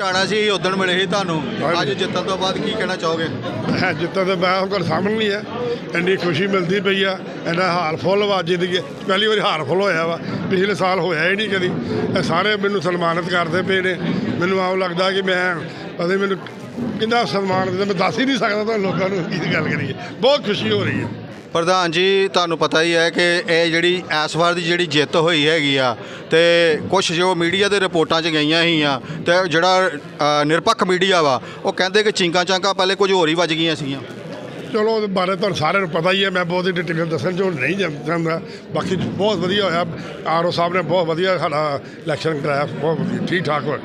ਟਾਣਾ ਸੀ ਉਦੋਂ ਮਿਲੇ ਸੀ ਤੁਹਾਨੂੰ। ਅੱਜ ਜਿੱਤਣ ਤੋਂ ਬਾਅਦ ਕੀ ਕਹਿਣਾ ਚਾਹੋਗੇ? ਹੈ ਜਿੱਤਾਂ ਤੇ ਮੈਂ ਹੁਣ ਸਾਹਮਣੇ ਨਹੀਂ ਹੈ ਇੰਨੀ ਖੁਸ਼ੀ ਮਿਲਦੀ ਪਈ ਆ ਇੰਨਾ ਹਾਰ ਫੁੱਲ ਵਾ ਜ਼ਿੰਦਗੀ ਪਹਿਲੀ ਵਾਰੀ ਹਾਰ ਫੁੱਲ ਹੋਇਆ ਵਾ ਪਿਛਲੇ ਸਾਲ ਹੋਇਆ ਹੀ ਨਹੀਂ ਕਦੀ। ਇਹ ਸਾਰੇ ਮੈਨੂੰ ਸਨਮਾਨਿਤ ਕਰਦੇ ਪਏ ਨੇ। ਮੈਨੂੰ ਆਉ ਲੱਗਦਾ ਕਿ ਮੈਂ ਪਤਾ ਨੀ ਮੈਨੂੰ ਕਿੰਨਾ ਸਨਮਾਨ ਦਿੰਦੇ ਮੈਂ ਦੱਸ ਹੀ ਨਹੀਂ ਸਕਦਾ ਤੁਹਾਨੂੰ ਲੋਕਾਂ ਨੂੰ ਕੀ ਗੱਲ ਕਰੀਏ। ਬਹੁਤ ਖੁਸ਼ੀ ਹੋ ਰਹੀ ਹੈ ਪ੍ਰਧਾਨ ਜੀ ਤੁਹਾਨੂੰ ਪਤਾ ਹੀ ਹੈ ਕਿ ਇਹ ਜਿਹੜੀ ਇਸ ਵਾਰ ਦੀ ਜਿਹੜੀ ਜਿੱਤ ਹੋਈ ਹੈਗੀ ਆ ਤੇ ਕੁਝ ਜੋ ਮੀਡੀਆ ਦੇ ਰਿਪੋਰਟਾਂ 'ਚ ਗਈਆਂ ਸੀਗੀਆਂ ਤੇ ਜਿਹੜਾ ਅ, ਨਿਰਪੱਖ ਮੀਡੀਆ ਵਾ ਉਹ ਕਹਿੰਦੇ ਕਿ ਚਿੰਕਾਂ ਚਾਂਕਾਂ ਪਹਿਲੇ ਕੁਝ ਹੋਰ ਹੀ ਵੱਜ ਗਈਆਂ ਸੀਗੀਆਂ। ਚਲੋ ਉਹਦੇ ਬਾਰੇ ਤੁਹਾਨੂੰ ਸਾਰਿਆਂ ਨੂੰ ਪਤਾ ਹੀ ਹੈ ਮੈਂ ਬਹੁਤ ਹੀ ਡਿਟੇਲ ਦੱਸਣ ਚ ਨਹੀਂ ਜਾ- ਚਾਹੁੰਦਾ ਬਾਕੀ ਬਹੁਤ ਵਧੀਆ ਹੋਇਆ। ਆਰਓ ਸਾਹਿਬ ਨੇ ਬਹੁਤ ਵਧੀਆ ਸਾਡਾ ਇਲੈਕਸ਼ਨ ਕਰਾਇਆ ਬਹੁਤ ਵਧੀਆ ਠੀਕ ਠਾਕ ਹੋਇਆ।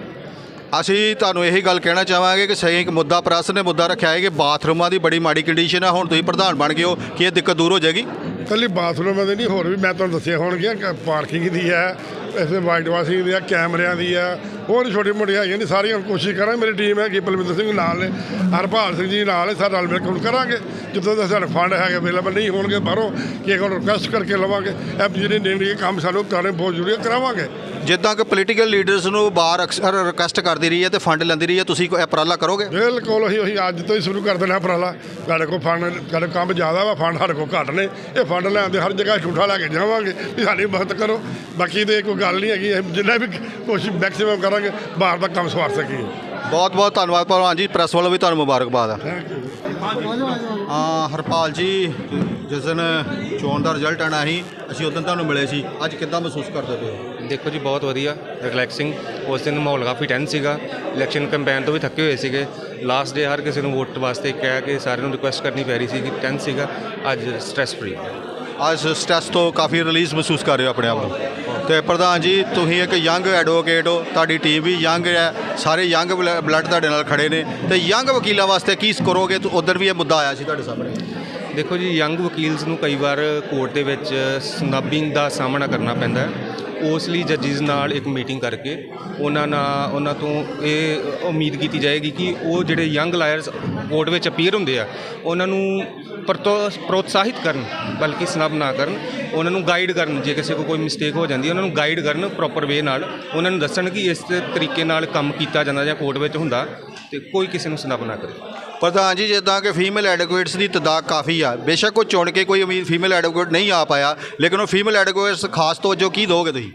ਅਸੀਂ ਤੁਹਾਨੂੰ ਇਹੀ ਗੱਲ ਕਹਿਣਾ ਚਾਹਾਂਗੇ ਕਿ ਸਹੀ ਇੱਕ ਮੁੱਦਾ ਪ੍ਰੈਸ ਨੇ ਮੁੱਦਾ ਰੱਖਿਆ ਹੈ ਕਿ ਬਾਥਰੂਮਾਂ ਦੀ ਬੜੀ ਮਾੜੀ ਕੰਡੀਸ਼ਨ ਆ। ਹੁਣ ਤੁਸੀਂ ਪ੍ਰਧਾਨ ਬਣ ਗਏ ਹੋ, ਕੀ ਇਹ ਦਿੱਕਤ ਦੂਰ ਹੋ ਜਾਏਗੀ? ਕੱਲੀ ਬਾਥਰੂਮਾਂ ਦੇ ਨਹੀਂ, ਹੋਰ ਵੀ ਮੈਂ ਤੁਹਾਨੂੰ ਦੱਸਿਆ ਹੋਣਗੀਆਂ ਪਾਰਕਿੰਗ ਦੀ ਹੈ ਇਸੇ ਵਾਈਟ ਵਾਸ਼ਿੰਗ ਦੀ ਹੈ ਕੈਮਰਿਆਂ ਦੀ ਹੈ ਹੋਰ ਛੋਟੀ ਮੋਟੀਆਂ ਹੈਗੀਆਂ ਨੇ ਸਾਰੀਆਂ ਕੋਸ਼ਿਸ਼ ਕਰਾਂਗੇ। ਮੇਰੀ ਟੀਮ ਹੈ ਕਿ ਬਲਵਿੰਦਰ ਸਿੰਘ ਨਾਲ ਨੇ ਹਰਪਾਲ ਸਿੰਘ ਜੀ ਨਾਲ ਨੇ ਸਾਰੇ ਨਾਲ ਮਿਲ ਕੇ ਹੁਣ ਕਰਾਂਗੇ। ਜਿੱਦੋਂ ਦਾ ਸਾਡੇ ਫੰਡ ਹੈਗੇ ਅਵੇਲੇਬਲ ਨਹੀਂ ਹੋਣਗੇ ਬਾਹਰੋਂ ਕਿ ਕੋਲ ਰਿਕਵੈਸਟ ਕਰਕੇ ਲਵਾਂਗੇ। ਇਹ ਜਿਹੜੇ ਨੇੜੇ ਕੰਮ ਸਾਨੂੰ ਕਰਨੇ ਬਹੁਤ ਜ਼ਰੂਰੀ ਕਰਾਵਾਂਗੇ। ਜਿੱਦਾਂ ਕਿ ਪੋਲੀਟੀਕਲ ਲੀਡਰਸ ਨੂੰ ਬਾਹਰ ਅਕਸਰ ਰਿਕੁਐਸਟ ਕਰਦੀ ਰਹੀ ਹੈ ਤੇ ਫੰਡ ਲੈਂਦੀ ਰਹੀ ਹੈ ਤੁਸੀਂ ਕੋਈ ਉਪਰਾਲਾ ਕਰੋਗੇ? ਬਿਲਕੁਲ ਅਸੀਂ ਉਹੀ ਅੱਜ ਤੋਂ ਹੀ ਸ਼ੁਰੂ ਕਰ ਦੇਣਾ ਉਪਰਾਲਾ। ਸਾਡੇ ਕੋਲ ਫੰਡ ਸਾਡੇ ਕੰਮ ਜ਼ਿਆਦਾ ਵਾ ਫੰਡ ਸਾਡੇ ਕੋਲ ਘੱਟ ਨੇ। ਇਹ ਫੰਡ ਲੈਣ ਦੇ ਹਰ ਜਗ੍ਹਾ ਝੂਠਾ ਲੈ ਕੇ ਜਾਵਾਂਗੇ ਵੀ ਸਾਡੀ ਮਦਦ ਕਰੋ। ਬਾਕੀ ਤੇ ਕੋਈ ਗੱਲ ਨਹੀਂ ਹੈਗੀ ਅਸੀਂ ਜਿੰਨਾ ਵੀ ਕੋਸ਼ਿਸ਼ ਮੈਕਸਿਮਮ ਕਰਾਂਗੇ ਬਾਹਰ ਦਾ ਕੰਮ ਸਵਾਰ ਸਕੀਏ। ਬਹੁਤ ਬਹੁਤ ਧੰਨਵਾਦ ਭਲਵਾਨ ਜੀ ਪ੍ਰੈਸ ਵੱਲੋਂ ਵੀ ਤੁਹਾਨੂੰ ਮੁਬਾਰਕਬਾਦ ਆ। ਆ ਹਰਪਾਲ ਜੀ ਜਿਸ ਦਿਨ ਚੋਣ ਦਾ ਰਿਜ਼ਲਟ ਆਣਾ ਸੀ ਅਸੀਂ ਉਦੋਂ ਤੁਹਾਨੂੰ ਮਿਲੇ ਸੀ। ਅੱਜ ਕਿੱਦਾਂ ਮਹਿਸੂਸ ਕਰਦੇ ਪਏ ਹੋ? ਦੇਖੋ ਜੀ ਬਹੁਤ ਵਧੀਆ ਰਿਲੈਕਸਿੰਗ ਉਸ ਦਿਨ ਮਾਹੌਲ ਕਾਫੀ ਟੈਂਸ ਸੀਗਾ। ਇਲੈਕਸ਼ਨ ਕੰਪੇਨ ਤੋਂ ਵੀ ਥੱਕੇ ਹੋਏ ਸੀਗੇ। ਲਾਸਟ ਡੇ ਹਰ ਕਿਸੇ ਨੂੰ ਵੋਟ ਵਾਸਤੇ ਕਹਿ ਕੇ ਸਾਰਿਆਂ ਨੂੰ ਰਿਕੁਐਸਟ ਕਰਨੀ ਪੈ ਰਹੀ ਸੀ ਕਿ ਟੈਂਸ ਸੀਗਾ। ਅੱਜ ਸਟ੍ਰੈਸ ਫ੍ਰੀ ਅੱਜ ਸਟ੍ਰੈਸ ਤੋਂ ਕਾਫੀ ਰਿਲੀਜ਼ ਮਹਿਸੂਸ ਕਰ ਰਹੇ ਹੋ ਆਪਣੇ ਆਪ ਨੂੰ। ਤੇ ਪ੍ਰਧਾਨ ਜੀ, ਤੁਸੀਂ ਇੱਕ ਯੰਗ ਐਡਵੋਕੇਟ ਹੋ, ਤੁਹਾਡੀ ਟੀਮ ਵੀ ਯੰਗ ਹੈ, ਸਾਰੇ ਯੰਗ ਬਲੱਡ ਤੁਹਾਡੇ ਨਾਲ ਖੜੇ ਨੇ, ਤੇ ਯੰਗ ਵਕੀਲਾਂ ਵਾਸਤੇ ਕੀ ਕਰੋਗੇ? ਤੋ ਉਧਰ ਵੀ ਇਹ ਮੁੱਦਾ ਆਇਆ ਸੀ ਤੁਹਾਡੇ ਸਾਹਮਣੇ। ਦੇਖੋ ਜੀ, ਯੰਗ ਵਕੀਲਸ ਨੂੰ ਕਈ ਵਾਰ ਕੋਰਟ ਦੇ ਵਿੱਚ ਸਨੱਬਿੰਗ ਦਾ ਸਾਹਮਣਾ ਕਰਨਾ ਪੈਂਦਾ ਉਸ ਲਈ ਜੱਜਿਸ ਨਾਲ ਇੱਕ ਮੀਟਿੰਗ ਕਰਕੇ ਉਹਨਾਂ ਨਾਲ ਉਹਨਾਂ ਤੋਂ ਇਹ ਉਮੀਦ ਕੀਤੀ ਜਾਏਗੀ ਕਿ ਉਹ ਜਿਹੜੇ ਯੰਗ ਲਾਇਰਸ ਕੋਰਟ ਵਿੱਚ ਅਪੀਅਰ ਹੁੰਦੇ ਆ, ਉਹਨਾਂ ਨੂੰ ਪ੍ਰਤੋ- ਪ੍ਰੋਤਸਾਹਿਤ ਕਰਨ, ਬਲਕਿ ਸਨਬ ਨਾ ਕਰਨ, ਉਹਨਾਂ ਨੂੰ ਗਾਈਡ ਕਰਨ, ਜੇ ਕਿਸੇ ਕੋ ਕੋਈ ਮਿਸਟੇਕ ਹੋ ਜਾਂਦੀ ਹੈ, ਉਹਨਾਂ ਨੂੰ ਗਾਈਡ ਕਰਨ ਪ੍ਰੋਪਰ ਵੇ ਨਾਲ, ਉਹਨਾਂ ਨੂੰ ਦੱਸਣ ਕਿ ਇਸ ਤਰੀਕੇ ਨਾਲ ਕੰਮ ਕੀਤਾ ਜਾਂਦਾ ਜਾਂ ਕੋਰਟ ਵਿੱਚ ਹੁੰਦਾ ਤੇ ਕੋਈ ਕਿਸੇ ਨੂੰ ਸਨਬ ਨਾ ਕਰੇ। ਪ੍ਰਧਾਨ ਜੀ, ਜਿੱਦਾਂ ਕਿ ਫੀਮੇਲ ਐਡਵੋਕੇਟਸ ਦੀ ਤਦਾਦ ਕਾਫੀ ਆ, ਬੇਸ਼ੱਕ ਉਹ ਚੁਣ ਕੇ ਕੋਈ ਉਮੀਦ ਫੀਮੇਲ ਐਡਵੋਕੇਟ ਨਹੀਂ ਆ ਪਾਇਆ, ਲੇਕਿਨ ਉਹ ਫੀਮੇਲ ਐਡਵੋਕੇਟਸ ਖਾਸ ਤਵੱਜੋ ਕੀ ਦੋਗੇ ਤੁਸੀਂ?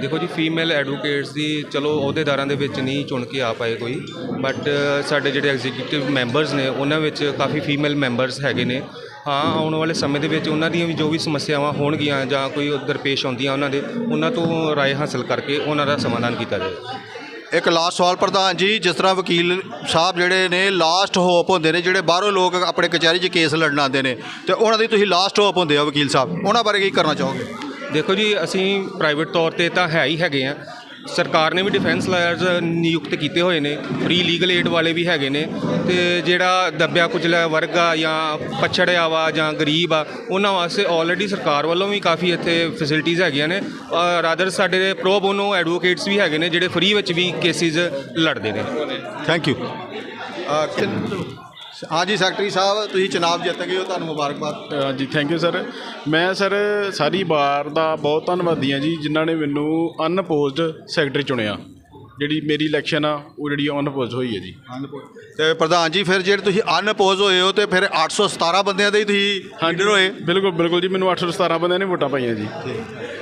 ਦੇਖੋ ਜੀ ਫੀਮੇਲ ਐਡਵੋਕੇਟਸ ਦੀ ਚਲੋ ਅਹੁਦੇਦਾਰਾਂ ਦੇ ਵਿੱਚ ਨਹੀਂ ਚੁਣ ਕੇ ਆ ਪਾਏ ਕੋਈ ਬਟ ਸਾਡੇ ਜਿਹੜੇ ਐਗਜ਼ੀਕਿਊਟਿਵ ਮੈਂਬਰਸ ਨੇ, ਉਹਨਾਂ ਵਿੱਚ ਕਾਫੀ ਫੀਮੇਲ ਮੈਂਬਰਸ ਹੈਗੇ ਨੇ। ਹਾਂ, ਆਉਣ ਵਾਲੇ ਸਮੇਂ ਦੇ ਵਿੱਚ ਉਹਨਾਂ ਦੀਆਂ ਵੀ ਜੋ ਵੀ ਸਮੱਸਿਆਵਾਂ ਹੋਣਗੀਆਂ ਜਾਂ ਕੋਈ ਉਧਰ ਪੇਸ਼ ਆਉਂਦੀਆਂ ਉਹਨਾਂ ਦੇ, ਉਹਨਾਂ ਤੋਂ ਰਾਏ ਹਾਸਲ ਕਰਕੇ ਉਹਨਾਂ ਦਾ ਸਮਾਧਾਨ ਕੀਤਾ ਜਾਵੇ ਇੱਕ ਲਾਸਟ ਸਵਾਲ ਪ੍ਰਧਾਨ ਜੀ, ਜਿਸ ਤਰ੍ਹਾਂ ਵਕੀਲ ਸਾਹਿਬ ਜਿਹੜੇ ਨੇ ਲਾਸਟ ਹੋਪ ਹੁੰਦੇ ਨੇ, ਜਿਹੜੇ ਬਾਹਰੋਂ ਲੋਕ ਆਪਣੇ ਕਚਹਿਰੀ 'ਚ ਕੇਸ ਲੜਨ ਆਉਂਦੇ ਨੇ, ਤੇ ਉਹਨਾਂ ਦੀ ਤੁਸੀਂ ਲਾਸਟ ਹੋਪ ਹੁੰਦੇ ਹੋ ਵਕੀਲ ਸਾਹਿਬ, ਉਹਨਾਂ ਬਾਰੇ ਕੀ ਕਰਨਾ ਚਾਹੋਗੇ? ਦੇਖੋ ਜੀ ਅਸੀਂ ਪ੍ਰਾਈਵੇਟ ਤੌਰ ਤੇ ਤਾਂ ਹੈ ਹੀ ਹੈਗੇ ਆ। ਸਰਕਾਰ ਨੇ ਵੀ ਡਿਫੈਂਸ ਲਾਇਰਸ ਨਿਯੁਕਤ ਕੀਤੇ ਹੋਏ ਨੇ। ਫ੍ਰੀ ਲੀਗਲ ਏਡ ਵਾਲੇ ਵੀ ਹੈਗੇ ਨੇ। ਤੇ ਜਿਹੜਾ ਦੱਬਿਆ ਕੁਚਲਿਆ ਵਰਗ ਆ ਜਾਂ ਪਛੜਿਆ ਵਾ ਜਾਂ ਗਰੀਬ ਆ ਉਹਨਾਂ ਵਾਸਤੇ ਆਲਰੇਡੀ ਸਰਕਾਰ ਵੱਲੋਂ ਵੀ ਕਾਫੀ ਇੱਥੇ ਫੈਸਿਲਿਟੀਆਂ ਹੈਗੀਆਂ ਨੇ। ਰਾਦਰ ਸਾਡੇ ਪ੍ਰੋ ਬੋਨੋ ਐਡਵੋਕੇਟਸ ਵੀ ਹੈਗੇ ਨੇ ਜਿਹੜੇ ਫ੍ਰੀ ਵਿੱਚ ਵੀ ਕੇਸਿਸ ਲੜਦੇ ਨੇ। ਥੈਂਕ ਯੂ ਹਾਂਜੀ ਸੈਕਟਰੀ ਸਾਹਿਬ ਤੁਸੀਂ ਚੁਣਾਵ ਜਿੱਤ ਗਏ ਹੋ ਤੁਹਾਨੂੰ ਮੁਬਾਰਕਬਾਦ। ਹਾਂਜੀ ਥੈਂਕ ਯੂ ਸਰ ਮੈਂ ਸਰ ਸਾਰੀ ਬਾਰ ਦਾ ਬਹੁਤ ਧੰਨਵਾਦੀ ਹਾਂ ਜੀ ਜਿਨ੍ਹਾਂ ਨੇ ਮੈਨੂੰ ਅਨਪੋਜ਼ਡ ਸੈਕਟਰੀ ਚੁਣਿਆ। ਜਿਹੜੀ ਮੇਰੀ ਇਲੈਕਸ਼ਨ ਆ ਉਹ ਜਿਹੜੀ ਅਨਪੋਜ਼ਡ ਹੋਈ ਹੈ ਜੀ। ਤੇ ਪ੍ਰਧਾਨ ਜੀ ਫਿਰ ਜਿਹੜੇ ਤੁਸੀਂ ਅਨਪੋਜ਼ ਹੋਏ ਹੋ ਤੇ ਫਿਰ 817 ਬੰਦਿਆਂ ਦੇ ਹੀ ਤੁਸੀਂ ਲੀਡਰ ਹੋਏ। ਬਿਲਕੁਲ ਬਿਲਕੁਲ ਜੀ ਮੈਨੂੰ 817 ਬੰਦਿਆਂ ਨੇ ਵੋਟਾਂ ਪਾਈਆਂ ਜੀ।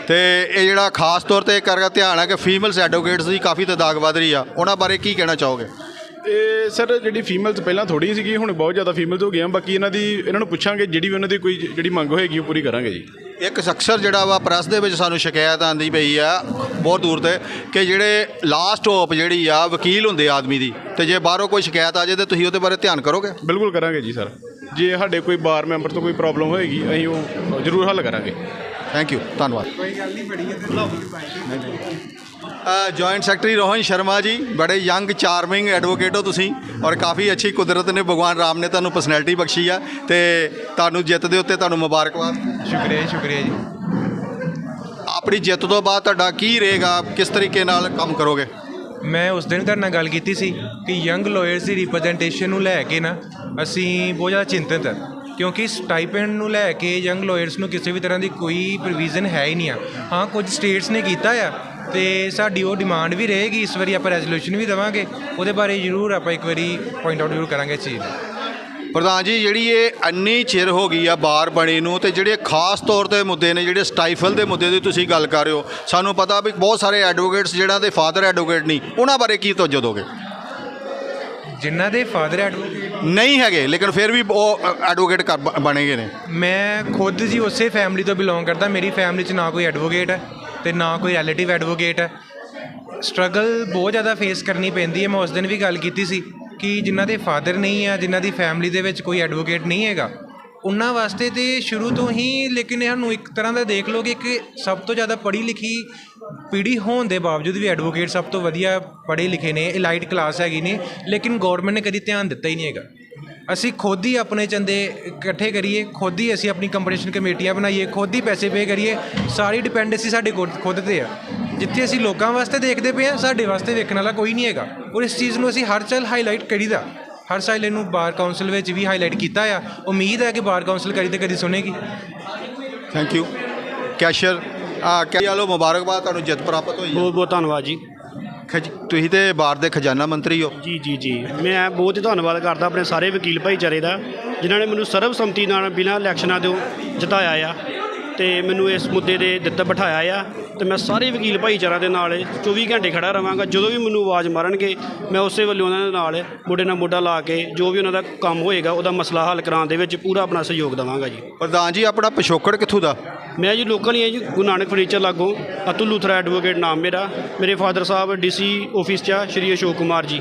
ਤੇ ਇਹ ਜਿਹੜਾ ਖਾਸ ਤੌਰ ਤੇ ਕਰਕੇ ਧਿਆਨ ਹੈ ਕਿ ਫੀਮੇਲਸ ਐਡਵੋਕੇਟਸ ਦੀ ਕਾਫੀ ਤਦਾਦ ਵਧ ਰਹੀ ਆ। ਉਹਨਾਂ ਬਾਰੇ ਕੀ ਕਹਿਣਾ ਚਾਹੋਗੇ? ਤੇ ਸਰ ਜਿਹੜੀ ਫੀਮੇਲਸ ਪਹਿਲਾਂ ਥੋੜੀ ਸੀਗੀ ਹੁਣ ਬਹੁਤ ਜ਼ਿਆਦਾ ਫੀਮੇਲਸ ਹੋ ਗਈਆਂ ਬਾਕੀ ਇਹਨਾਂ ਦੀ ਇਹਨਾਂ ਨੂੰ ਪੁੱਛਾਂਗੇ ਜਿਹੜੀ ਵੀ ਉਹਨਾਂ ਦੀ ਕੋਈ ਜਿਹੜੀ ਮੰਗ ਹੋਏਗੀ ਉਹ ਪੂਰੀ ਕਰਾਂਗੇ ਜੀ। ਇੱਕ ਅਕਸਰ ਜਿਹੜਾ ਵਾ ਪ੍ਰੈਸ ਦੇ ਵਿੱਚ ਸਾਨੂੰ ਸ਼ਿਕਾਇਤ ਆਂਦੀ ਪਈ ਆ ਬਹੁਤ ਦੂਰ ਤੇ ਕਿ ਜਿਹੜੇ ਲਾਸਟ ਹੋਪ ਜਿਹੜੀ ਆ ਵਕੀਲ ਹੁੰਦੇ ਆ ਆਦਮੀ ਦੀ ਤੇ ਜੇ ਬਾਹਰੋਂ ਕੋਈ ਸ਼ਿਕਾਇਤ ਆ ਜਾਏ ਤੇ ਤੁਸੀਂ ਉਹਦੇ ਬਾਰੇ ਧਿਆਨ ਕਰੋਗੇ? ਬਿਲਕੁਲ ਕਰਾਂਗੇ ਜੀ ਸਰ। ਜੇ ਸਾਡੇ ਕੋਈ ਬਾਰ ਮੈਂਬਰ ਤੋਂ ਕੋਈ ਪ੍ਰੋਬਲਮ ਹੋਏਗੀ ਅਸੀਂ ਉਹ ਜ਼ਰੂਰ ਹੱਲ ਕਰਾਂਗੇ। ਥੈਂਕ ਯੂ ਧੰਨਵਾਦ। ਕੋਈ ਗੱਲ ਨਹੀਂ ਬੜੀ ਜੁਆਇੰਟ ਸੈਕਟਰੀ ਰੋਹਨ ਸ਼ਰਮਾ ਜੀ ਬੜੇ ਯੰਗ ਚਾਰਮਿੰਗ ਐਡਵੋਕੇਟ ਹੋ ਤੁਸੀਂ ਔਰ ਕਾਫੀ ਅੱਛੀ ਕੁਦਰਤ ਨੇ ਭਗਵਾਨ ਰਾਮ ਨੇ ਤੁਹਾਨੂੰ ਪਰਸਨੈਲਿਟੀ ਬਖਸ਼ੀ ਆ ਤੇ ਤੁਹਾਨੂੰ ਜਿੱਤ ਦੇ ਉੱਤੇ ਤੁਹਾਨੂੰ ਮੁਬਾਰਕਬਾਦ। ਸ਼ੁਕਰੀਆ ਸ਼ੁਕਰੀਆ ਜੀ। ਆਪਣੀ ਜਿੱਤ ਤੋਂ ਬਾਅਦ ਤੁਹਾਡਾ ਕੀ ਰਹੇਗਾ ਕਿਸ ਤਰੀਕੇ ਨਾਲ ਕੰਮ ਕਰੋਗੇ? ਮੈਂ ਉਸ ਦਿਨ ਤੁਹਾਡੇ ਨਾਲ ਗੱਲ ਕੀਤੀ ਸੀ ਕਿ ਯੰਗ ਲਾਇਰਸ ਦੀ ਰਿਪਰੈਜ਼ੈਂਟੇਸ਼ਨ ਨੂੰ ਲੈ ਕੇ ਨਾ ਅਸੀਂ ਬਹੁਤ ਜ਼ਿਆਦਾ ਚਿੰਤਤ ਹਾਂ ਕਿਉਂਕਿ ਸਟਾਈਪੈਂਡ ਨੂੰ ਲੈ ਕੇ ਯੰਗ ਲਾਇਰਸ ਨੂੰ ਕਿਸੇ ਵੀ ਤਰ੍ਹਾਂ ਦੀ ਕੋਈ ਪ੍ਰੋਵੀਜ਼ਨ ਹੈ ਹੀ ਨਹੀਂ ਆ। ਹਾਂ ਕੁਝ ਸਟੇਟਸ ਨੇ ਕੀਤਾ ਆ ਤੇ ਸਾਡੀ ਉਹ ਡਿਮਾਂਡ ਵੀ ਰਹੇਗੀ ਇਸ ਵਾਰੀ ਆਪਾਂ ਰੈਜ਼ੋਲੂਸ਼ਨ ਵੀ ਦੇਵਾਂਗੇ। ਉਹਦੇ ਬਾਰੇ ਜ਼ਰੂਰ ਆਪਾਂ ਇੱਕ ਵਾਰੀ ਪੁਆਇੰਟ ਆਊਟ ਜ਼ਰੂਰ ਕਰਾਂਗੇ ਇਸ ਚੀਜ਼ ਨੂੰ ਪ੍ਰਧਾਨ ਜੀ ਜਿਹੜੀ ਇਹ ਇੰਨੀ ਚਿਰ ਹੋ ਗਈ ਆ ਬਾਰ ਬਣੀ ਨੂੰ ਤੇ ਜਿਹੜੇ ਖਾਸ ਤੌਰ ਤੇ ਮੁੱਦੇ ਨੇ ਜਿਹੜੇ ਸਟਾਈਫਲ ਦੇ ਮੁੱਦੇ ਦੀ ਤੁਸੀਂ ਗੱਲ ਕਰ ਰਹੇ ਹੋ ਸਾਨੂੰ ਪਤਾ ਵੀ ਬਹੁਤ ਸਾਰੇ ਐਡਵੋਕੇਟਸ ਜਿਹੜਾ ਦੇ ਫਾਦਰ ਐਡਵੋਕੇਟ ਨਹੀਂ ਉਹਨਾਂ ਬਾਰੇ ਕੀ ਤਵੱਜੋ ਦੋਗੇ? ਜਿਨ੍ਹਾਂ ਦੇ ਫਾਦਰ ਐਡਵੋਕੇਟ ਨਹੀਂ ਹੈਗੇ ਲੇਕਿਨ ਫਿਰ ਵੀ ਉਹ ਐਡਵੋਕੇਟ ਬਣੇ ਗਏ ਨੇ। ਮੈਂ ਖੁਦ ਜੀ ਉਸੇ ਫੈਮਿਲੀ ਤੋਂ ਬਿਲੋਂਗ ਕਰਦਾ ਮੇਰੀ ਫੈਮਿਲੀ 'ਚ ਨਾ ਕੋਈ ਐਡਵੋਕੇਟ ਹੈ। ਤੇ ਨਾ ਕੋਈ ਰਿਲੇਟਿਵ ਐਡਵੋਕੇਟ ਹੈ। ਸਟਰਗਲ ਬਹੁਤ ਜ਼ਿਆਦਾ ਫੇਸ ਕਰਨੀ ਪੈਂਦੀ ਹੈ। ਮੈਂ ਉਸ ਦਿਨ ਵੀ ਗੱਲ ਕੀਤੀ ਸੀ ਕਿ ਜਿਨ੍ਹਾਂ ਦੇ ਫਾਦਰ ਨਹੀਂ ਆ, ਜਿਨ੍ਹਾਂ ਦੀ ਫੈਮਿਲੀ ਦੇ ਵਿੱਚ ਕੋਈ ਐਡਵੋਕੇਟ ਨਹੀਂ ਹੈਗਾ, ਉਹਨਾਂ ਵਾਸਤੇ ਤੇ ਸ਼ੁਰੂ ਤੋਂ ਹੀ ਲੇਕਿਨ ਇਹਨੂੰ ਇੱਕ ਤਰ੍ਹਾਂ ਦਾ ਦੇਖ ਲਓ ਕਿ ਇੱਕ ਸਭ ਤੋਂ ਜ਼ਿਆਦਾ ਪੜ੍ਹੀ ਲਿਖੀ ਪੀੜ੍ਹੀ ਹੋਣ ਦੇ ਬਾਵਜੂਦ ਵੀ ਐਡਵੋਕੇਟ ਸਭ ਤੋਂ ਵਧੀਆ ਪੜ੍ਹੇ ਲਿਖੇ ਨੇ ਇਲਾਈਟ ਕਲਾਸ ਹੈਗੀ ਨੇ, ਲੇਕਿਨ ਗਵਰਨਮੈਂਟ ਨੇ ਕਦੀ ਧਿਆਨ ਦਿੱਤਾ ਹੀ ਨਹੀਂ ਹੈਗਾ। ਅਸੀਂ ਖੁਦ ਹੀ ਆਪਣੇ ਚੰਦੇ ਇਕੱਠੇ ਕਰੀਏ ਖੁਦ ਹੀ ਅਸੀਂ ਆਪਣੀ ਕੰਪੀਟੀਸ਼ਨ ਕਮੇਟੀਆਂ ਬਣਾਈਏ ਖੁਦ ਹੀ ਪੈਸੇ ਪੇ ਕਰੀਏ ਸਾਰੀ ਡਿਪੈਂਡੈਂਸੀ ਸਾਡੇ ਖੁਦ ਖੁਦ ਤੇ ਆ। ਜਿੱਥੇ ਅਸੀਂ ਲੋਕਾਂ ਵਾਸਤੇ ਦੇਖਦੇ ਪਏ ਆ ਸਾਡੇ ਵਾਸਤੇ ਵੇਖਣ ਵਾਲਾ ਕੋਈ ਨਹੀਂ ਹੈਗਾ। ਔਰ ਇਸ ਚੀਜ਼ ਨੂੰ ਅਸੀਂ ਹਰ ਚਲ ਹਾਈਲਾਈਟ ਕਰੀਦਾ ਹਰ ਸਾਲ ਇਹਨੂੰ ਬਾਰ ਕਾਉਂਸਲ ਵਿੱਚ ਵੀ ਹਾਈਲਾਈਟ ਕੀਤਾ ਆ। ਉਮੀਦ ਹੈ ਕਿ ਬਾਰ ਕਾਉਂਸਲ ਕਰੀ ਤੇ ਕਦੀ ਸੁਣੇਗੀ। ਥੈਂਕ ਯੂ ਕੈਸ਼ੀਅਰ ਆ ਕੈਸ਼ੀਅਰ ਵਾਲੋ ਮੁਬਾਰਕਬਾਦ ਤੁਹਾਨੂੰ ਜਿੱਤ ਪ੍ਰਾਪਤ ਹੋਈ ਹੈ ਬਹੁਤ ਬਹੁਤ ਧੰਨਵਾਦ ਜੀ। ਖਜ- ਤੁਸੀਂ ਤੇ ਬਾਰ ਦੇ ਖਜ਼ਾਨਾ ਮੰਤਰੀ ਹੋ। ਜੀ ਜੀ ਜੀ। ਮੈਂ ਬਹੁਤ ਹੀ ਧੰਨਵਾਦ ਕਰਦਾ ਆਪਣੇ ਸਾਰੇ ਵਕੀਲ ਭਾਈਚਾਰੇ ਦਾ, ਜਿਨ੍ਹਾਂ ਨੇ ਮੈਨੂੰ ਸਰਬਸੰਮਤੀ ਨਾਲ ਬਿਨਾਂ ਇਲੈਕਸ਼ਨਾਂ ਤੋਂ ਜਿਤਾਇਆ ਆ। ਤੇ ਮੈਨੂੰ ਇਸ ਮੁੱਦੇ ਦੇ ਦਿੱਤਾ ਬਿਠਾਇਆ ਆ ਤੇ ਮੈਂ ਸਾਰੇ ਵਕੀਲ ਭਾਈਚਾਰਾ ਦੇ ਨਾਲ 24 ਘੰਟੇ ਖੜਾ ਰਵਾਂਗਾ। ਜਦੋਂ ਵੀ ਮੈਨੂੰ ਆਵਾਜ਼ ਮਾਰਨਗੇ ਮੈਂ ਉਸੇ ਵੱਲੋਂ ਉਹਨਾਂ ਦੇ ਨਾਲ ਮੋਢੇ ਨਾਲ ਮੋਢਾ ਲਾ ਕੇ ਜੋ ਵੀ ਉਹਨਾਂ ਦਾ ਕੰਮ ਹੋਏਗਾ ਉਹਦਾ ਮਸਲਾ ਹੱਲ ਕਰਾਉਣ ਦੇ ਵਿੱਚ ਪੂਰਾ ਆਪਣਾ ਸਹਿਯੋਗ ਦੇਵਾਂਗਾ ਜੀ। ਪ੍ਰਧਾਨ ਜੀ ਆਪਣਾ ਪਿਛੋਕੜ ਕਿੱਥੋਂ ਦਾ? ਮੈਂ ਜੀ ਲੋਕਲ ਹੀ ਹਾਂ ਜੀ ਗੁਰੂ ਨਾਨਕ ਫਰਨੀਚਰ ਲਾਗੋਂ ਅਤੁਲ ਲੂਥਰਾ ਐਡਵੋਕੇਟ ਨਾਮ ਮੇਰਾ। ਮੇਰੇ ਫਾਦਰ ਸਾਹਿਬ ਡੀਸੀ ਆਫਿਸ 'ਚ ਆ ਸ਼੍ਰੀ ਅਸ਼ੋਕ ਕੁਮਾਰ ਜੀ।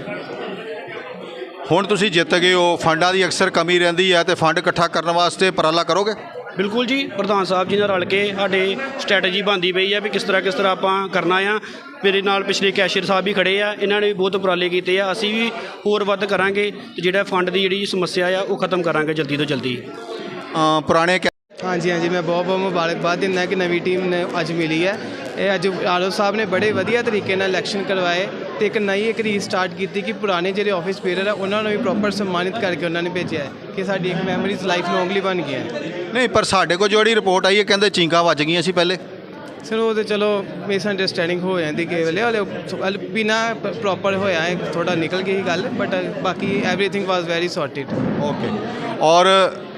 ਹੁਣ ਤੁਸੀਂ ਜਿੱਤ ਗਏ ਹੋ ਫੰਡਾਂ ਦੀ ਅਕਸਰ ਕਮੀ ਰਹਿੰਦੀ ਹੈ ਤੇ ਫੰਡ ਇਕੱਠਾ ਕਰਨ ਵਾਸਤੇ ਉਪਰਾਲਾ ਕਰੋਗੇ? ਬਿਲਕੁਲ ਜੀ ਪ੍ਰਧਾਨ ਸਾਹਿਬ ਜੀ ਨਾਲ ਰਲ ਕੇ ਸਾਡੇ ਸਟ੍ਰੈਟਜੀ ਬਣਦੀ ਪਈ ਆ ਵੀ ਕਿਸ ਤਰ੍ਹਾਂ ਕਿਸ ਤਰ੍ਹਾਂ ਆਪਾਂ ਕਰਨਾ ਆ। ਮੇਰੇ ਨਾਲ ਪਿਛਲੇ ਕੈਸ਼ੀਅਰ ਸਾਹਿਬ ਵੀ ਖੜੇ ਆ ਇਹਨਾਂ ਨੇ ਵੀ ਬਹੁਤ ਉਪਰਾਲੇ ਕੀਤੇ ਆ। ਅਸੀਂ ਵੀ ਹੋਰ ਵੱਧ ਕਰਾਂਗੇ ਤੇ ਜਿਹੜਾ ਫੰਡ ਦੀ ਜਿਹੜੀ ਸਮੱਸਿਆ ਆ ਉਹ ਖਤਮ ਕਰਾਂਗੇ ਜਲਦੀ ਤੋਂ ਜਲਦੀ। ਪੁਰਾਣੇ ਹਾਂਜੀ ਹਾਂਜੀ ਮੈਂ ਬਹੁਤ ਬਹੁਤ ਮੁਬਾਰਕਬਾਦ ਦਿੰਦਾ ਕਿ ਨਵੀਂ ਟੀਮ ਨੇ ਅੱਜ ਮਿਲੀ ਹੈ। ਇਹ ਅੱਜ ਆਲੋ ਸਾਹਿਬ ਨੇ ਬੜੇ ਵਧੀਆ ਤਰੀਕੇ ਨਾਲ ਇਲੈਕਸ਼ਨ ਕਰਵਾਏ। ਤੇ ਇੱਕ ਨਈ ਇੱਕ ਰੀ ਸਟਾਰਟ ਕੀਤੀ ਕਿ ਪੁਰਾਣੇ ਜਿਹੜੇ ਆਫਿਸ ਬੇਰਰ ਆ ਉਹਨਾਂ ਨੂੰ ਵੀ ਪ੍ਰੋਪਰ ਸਨਮਾਨਿਤ ਕਰਕੇ ਉਹਨਾਂ ਨੇ ਭੇਜਿਆ ਹੈ ਕਿ ਸਾਡੀ ਇੱਕ ਮੈਮਰੀਜ਼ ਲਾਈਫ ਲੌਂਗਲੀ ਬਣ ਗਈਆਂ ਨਹੀਂ ਪਰ ਸਾਡੇ ਕੋਲ ਜਿਹੜੀ ਰਿਪੋਰਟ ਆਈ ਹੈ ਕਹਿੰਦੇ ਚੀਂਕਾਂ ਵੱਜ ਗਈਆਂ ਸੀ ਪਹਿਲੇ। ਸਰ ਉਹ ਤੇ ਚਲੋ ਮਿਸ ਅੰਡਰਸਟੈਂਡਿੰਗ ਹੋ ਜਾਂਦੀ ਕਈ ਵੇਲੇ ਹਲੇ ਬਿਨਾ ਪ੍ਰੋਪਰ ਹੋਇਆ ਹੈ ਥੋੜਾ ਨਿਕਲ ਗਈ ਗੱਲ ਬਟ ਬਾਕੀ everything was very sorted okay ਔਰ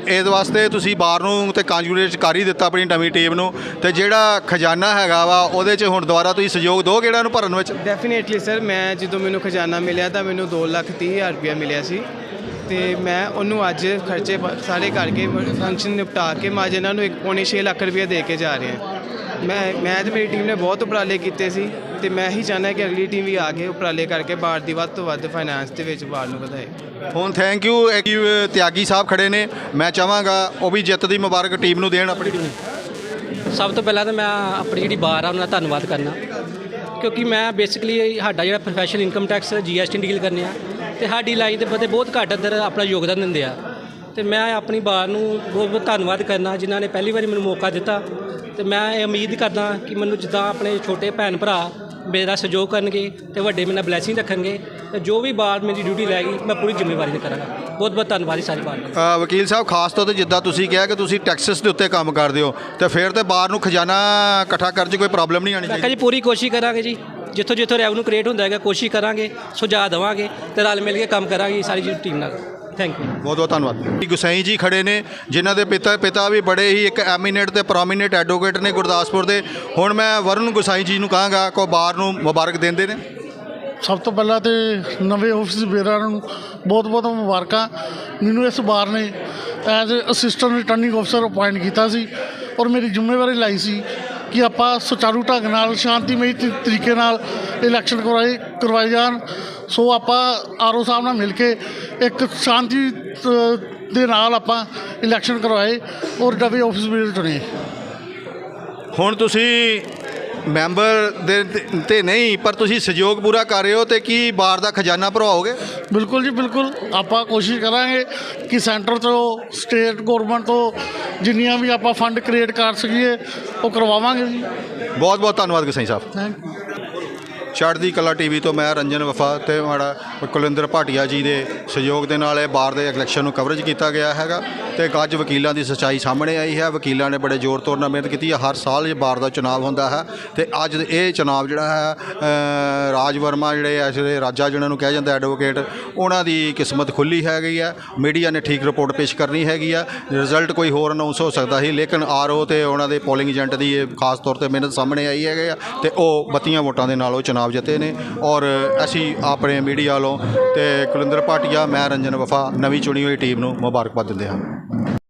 ਇਸ ਵਾਸਤੇ ਤੁਸੀਂ ਬਾਰ ਨੂੰ ਤੇ ਕਾਂਜੂਰੇਟ ਕਰ ਹੀ ਦਿੱਤਾ ਆਪਣੀ ਨਵੀਂ ਟੀਮ ਨੂੰ ਤੇ ਜਿਹੜਾ ਖਜ਼ਾਨਾ ਹੈਗਾ ਵਾ, ਉਹਦੇ 'ਚ ਹੁਣ ਦੁਬਾਰਾ ਤੁਸੀਂ ਸਹਿਯੋਗ ਦੋਗੇ ਇਹਨਾਂ ਨੂੰ ਭਰਨ ਵਿੱਚ? ਡੈਫੀਨੇਟਲੀ ਸਰ ਮੈਂ ਜਦੋਂ ਮੈਨੂੰ ਖਜ਼ਾਨਾ ਮਿਲਿਆ ਤਾਂ ਮੈਨੂੰ 2 ਲੱਖ ਤੀਹ ਹਜ਼ਾਰ ਰੁਪਇਆ ਮਿਲਿਆ ਸੀ ਤੇ ਮੈਂ ਉਹਨੂੰ ਅੱਜ ਖਰਚੇ ਸਾਰੇ ਕਰਕੇ ਫੰਕਸ਼ਨ ਨਿਪਟਾ ਕੇ ਮੈਂ ਅੱਜ ਇਹਨਾਂ ਨੂੰ 1.6 ਲੱਖ ਰੁਪਇਆ ਦੇ ਕੇ ਜਾ ਰਿਹਾ। ਮੈਂ ਮੈਂ ਤੇ ਮੇਰੀ ਟੀਮ ਨੇ ਬਹੁਤ ਉਪਰਾਲੇ ਕੀਤੇ ਸੀ ਤੇ ਮੈਂ ਹੀ ਚਾਹੁੰਦਾ ਕਿ ਅਗਲੀ ਟੀਮ ਵੀ ਆ ਕੇ ਉਪਰਾਲੇ ਕਰਕੇ ਬਾੜ ਦੀ ਵੱਧ ਤੋਂ ਵੱਧ ਫਾਈਨਾਂਸ ਦੇ ਵਿੱਚ ਬਾੜ ਨੂੰ ਵਧਾਏ। ਹੁਣ ਥੈਂਕ ਯੂ ਤਿਆਗੀ ਸਾਹਿਬ ਖੜੇ ਨੇ। ਮੈਂ ਚਾਹਾਂਗਾ ਉਹ ਵੀ ਜਿੱਤ ਦੀ ਮੁਬਾਰਕ ਟੀਮ ਨੂੰ ਦੇਣ ਆਪਣੀ ਸਭ ਤੋਂ ਪਹਿਲਾਂ ਤਾਂ ਮੈਂ ਆਪਣੀ ਜਿਹੜੀ ਬਾਰ ਆ ਉਹਨਾਂ ਦਾ ਧੰਨਵਾਦ ਕਰਨਾ। ਕਿਉਂਕਿ ਮੈਂ ਬੇਸਿਕਲੀ ਸਾਡਾ ਜਿਹੜਾ professional income tax GST deal ਕਰਨੇ ਆ ਤੇ ਸਾਡੀ ਲਾਈਨ ਦੇ ਬੰਦੇ ਬਹੁਤ ਘੱਟ ਅੰਦਰ ਆਪਣਾ ਯੋਗਦਾਨ ਦਿੰਦੇ ਆ। ਤੇ ਮੈਂ ਆਪਣੀ ਬਾਰ ਨੂੰ ਬਹੁਤ ਬਹੁਤ ਧੰਨਵਾਦ ਕਰਨਾ ਜਿਨ੍ਹਾਂ ਨੇ ਪਹਿਲੀ ਵਾਰੀ ਮੈਨੂੰ ਮੌਕਾ ਦਿੱਤਾ। ਤੇ ਮੈਂ ਇਹ ਉਮੀਦ ਕਰਦਾ ਕਿ ਮੈਨੂੰ ਜਿੱਦਾਂ ਆਪਣੇ ਛੋਟੇ ਭੈਣ ਭਰਾ ਮੇਰਾ ਸਹਿਯੋਗ ਕਰਨਗੇ ਤੇ ਵੱਡੇ ਮੇਰੇ ਨਾਲ ਬਲੇਸਿੰਗ ਰੱਖਣਗੇ ਤੇ ਜੋ ਵੀ ਬਾਰ ਮੇਰੀ ਡਿਊਟੀ ਲੈ ਗਈ ਮੈਂ ਪੂਰੀ ਜ਼ਿੰਮੇਵਾਰੀ ਨਾਲ ਕਰਾਂਗਾ। ਬਹੁਤ ਬਹੁਤ ਧੰਨਵਾਦ ਸਾਰੀ ਬਾਰ ਦਾ। ਅ, ਵਕੀਲ ਸਾਹਿਬ ਖਾਸ ਤੌਰ ਤੇ ਜਿੱਦਾਂ ਤੁਸੀਂ ਕਿਹਾ ਕਿ ਤੁਸੀਂ ਟੈਕਸਸ ਦੇ ਉੱਤੇ ਕੰਮ ਕਰਦੇ ਹੋ ਤੇ ਫਿਰ ਤੇ ਬਾਹਰ ਨੂੰ ਖਜ਼ਾਨਾ ਇਕੱਠਾ ਕਰਨ 'ਚ ਕੋਈ ਪ੍ਰੋਬਲਮ ਨਹੀਂ ਆਣੀ ਮੈਂ ਕਿਹਾ ਚਾਹੀਦੀ। ਜੀ ਪੂਰੀ ਕੋਸ਼ਿਸ਼ ਕਰਾਂਗੇ ਜੀ। ਜਿੱਥੋਂ ਜਿੱਥੋਂ ਰੈਵਨਿਊ ਕ੍ਰੀਏਟ ਹੁੰਦਾ ਹੈਗਾ ਕੋਸ਼ਿਸ਼ ਕਰਾਂਗੇ ਸੁਝਾਅ ਦੇਵਾਂਗੇ ਤੇ ਰਲ ਮਿਲ ਕੇ ਕੰਮ ਕਰਾਂਗੇ ਸਾਰੀ ਜੀ ਟੀਮ ਨਾਲ। ਥੈਂਕ ਯੂ ਬਹੁਤ ਬਹੁਤ ਧੰਨਵਾਦ। ਗੁਸਾਈ ਜੀ ਖੜੇ ਨੇ ਜਿਨ੍ਹਾਂ ਦੇ ਪਿਤਾ ਪਿਤਾ ਵੀ ਬੜੇ ਹੀ ਇੱਕ ਐਮੀਨੇਟ ਤੇ ਪ੍ਰੋਮੀਨੈਂਟ ਐਡਵੋਕੇਟ ਨੇ ਗੁਰਦਾਸਪੁਰ ਦੇ। ਹੁਣ ਮੈਂ ਵਰੁਣ ਗੁਸਾਈ ਜੀ ਨੂੰ ਕਹਾਂਗਾ ਕੋ ਬਾਰ ਨੂੰ ਮੁਬਾਰਕ ਦਿੰਦੇ ਨੇ। ਸਭ ਤੋਂ ਪਹਿਲਾਂ ਤੇ ਨਵੇਂ ਆਫਿਸ ਬੇਰਾਂ ਨੂੰ ਬਹੁਤ ਬਹੁਤ ਮੁਬਾਰਕਾਂ। ਮੈਨੂੰ ਇਸ ਵਾਰ ਨੇ ਐਜ਼ ਅਸਿਸਟੈਂਟ ਰਿਟਰਨਿੰਗ ਅਫਸਰ ਅਪਾਇੰਟ ਕੀਤਾ ਸੀ ਔਰ ਮੇਰੀ ਜ਼ਿੰਮੇਵਾਰੀ ਲਾਈ ਸੀ ਕਿ ਆਪਾਂ ਸੁਚਾਰੂ ਢੰਗ ਨਾਲ ਸ਼ਾਂਤੀਮਈ ਤਰੀ- ਤਰੀਕੇ ਨਾਲ ਇਲੈਕਸ਼ਨ ਕਰਵਾਏ ਕਰਵਾਏ ਜਾਣ। ਸੋ ਆਪਾਂ ਆਰਓ ਸਾਹਿਬ ਨਾਲ ਮਿਲ ਕੇ ਇੱਕ ਸ਼ਾਂਤੀ ਦੇ ਨਾਲ ਆਪਾਂ ਇਲੈਕਸ਼ਨ ਕਰਵਾਏ ਔਰ ਨਵੇਂ ਆਫਿਸ ਬੇਰ ਚੁਣੇ। ਹੁਣ ਤੁਸੀਂ ਮੈਂਬਰ ਦੇ ਤੇ- ਤੇ ਨਹੀਂ ਪਰ ਤੁਸੀਂ ਸਹਿਯੋਗ ਪੂਰਾ ਕਰ ਰਹੇ ਹੋ ਤੇ ਕੀ ਬਾਰ ਦਾ ਖਜ਼ਾਨਾ ਭਰਵਾਓਗੇ? ਬਿਲਕੁਲ ਜੀ ਬਿਲਕੁਲ। ਆਪਾਂ ਕੋਸ਼ਿਸ਼ ਕਰਾਂਗੇ ਕਿ ਸੈਂਟਰ ਤੋਂ ਸਟੇਟ ਗਵਰਨਮੈਂਟ ਤੋਂ ਜਿੰਨੀਆਂ ਵੀ ਆਪਾਂ ਫੰਡ ਕ੍ਰੀਏਟ ਕਰ ਸਕੀਏ ਉਹ ਕਰਵਾਵਾਂਗੇ ਜੀ। ਬਹੁਤ ਬਹੁਤ ਧੰਨਵਾਦ ਗੁਸਾਈ ਸਾਹਿਬ। ਥੈਂਕ ਯੂ ਚੜ੍ਹਦੀ ਕਲਾ ਟੀਵੀ ਤੋਂ ਮੈਂ ਰੰਜਨ ਵਫਾ ਤੇ ਮਾੜਾ ਕੁਲਿੰਦਰ ਭਾਟੀਆ ਜੀ ਦੇ ਸਹਿਯੋਗ ਦੇ ਨਾਲ ਇਹ ਬਾਰ ਦੇ ਇਲੈਕਸ਼ਨ ਨੂੰ ਕਵਰੇਜ ਕੀਤਾ ਗਿਆ ਹੈਗਾ ਤੇ ਅੱਜ ਵਕੀਲਾਂ ਦੀ ਸੱਚਾਈ ਸਾਹਮਣੇ ਆਈ ਹੈ। ਵਕੀਲਾਂ ਨੇ ਬੜੇ ਜ਼ੋਰ ਤੋਰ ਨਾਲ ਮਿਹਨਤ ਕੀਤੀ ਹੈ। ਹਰ ਸਾਲ ਇਹ ਬਾਰ ਦਾ ਚੁਣਾਵ ਹੁੰਦਾ ਹੈ ਤੇ ਅੱਜ ਇਹ ਚੁਣਾਵ ਜਿਹੜਾ ਹੈ ਰਾਜ ਵਰਮਾ ਜਿਹੜੇ ਐਸੇ ਰਾਜਾ ਜਿਹਨਾਂ ਨੂੰ ਕਿਹਾ ਜਾਂਦਾ ਐਡਵੋਕੇਟ ਉਹਨਾਂ ਦੀ ਕਿਸਮਤ ਖੁੱਲੀ ਹੈਗੀ ਹੈ। ਮੀਡੀਆ ਨੇ ਠੀਕ ਰਿਪੋਰਟ ਪੇਸ਼ ਕਰਨੀ ਹੈਗੀ ਆ ਰਿਜ਼ਲਟ ਕੋਈ ਹੋਰ ਅਨਾਉਂਸ ਹੋ ਸਕਦਾ ਸੀ, ਲੇਕਿਨ ਆਰਓ ਤੇ ਉਹਨਾਂ ਦੇ ਪੋਲਿੰਗ ਏਜੰਟ ਦੀ ਇਹ ਖਾਸ ਤੌਰ ਤੇ ਮਿਹਨਤ ਸਾਹਮਣੇ ਆਈ ਹੈਗੇ ਆ ਤੇ ਉਹ 32 ਵੋਟਾਂ ਦੇ ਨਾਲ ਉਹ ਚੁਣਾਵ ਜਿੱਤੇ ਨੇ ਔਰ ਅਸੀਂ ਆਪਣੇ ਮੀਡੀਆ ਵੱਲੋਂ ਤੇ ਕੁਲਿੰਦਰ ਭਾਟੀਆ, ਮੈਂ ਰੰਜਨ ਵਫਾ, ਨਵੀਂ ਚੁਣੀ ਹੋਈ ਟੀਮ ਨੂੰ ਮੁਬਾਰਕਬਾਦ ਦਿੰਦੇ ਹਾਂ।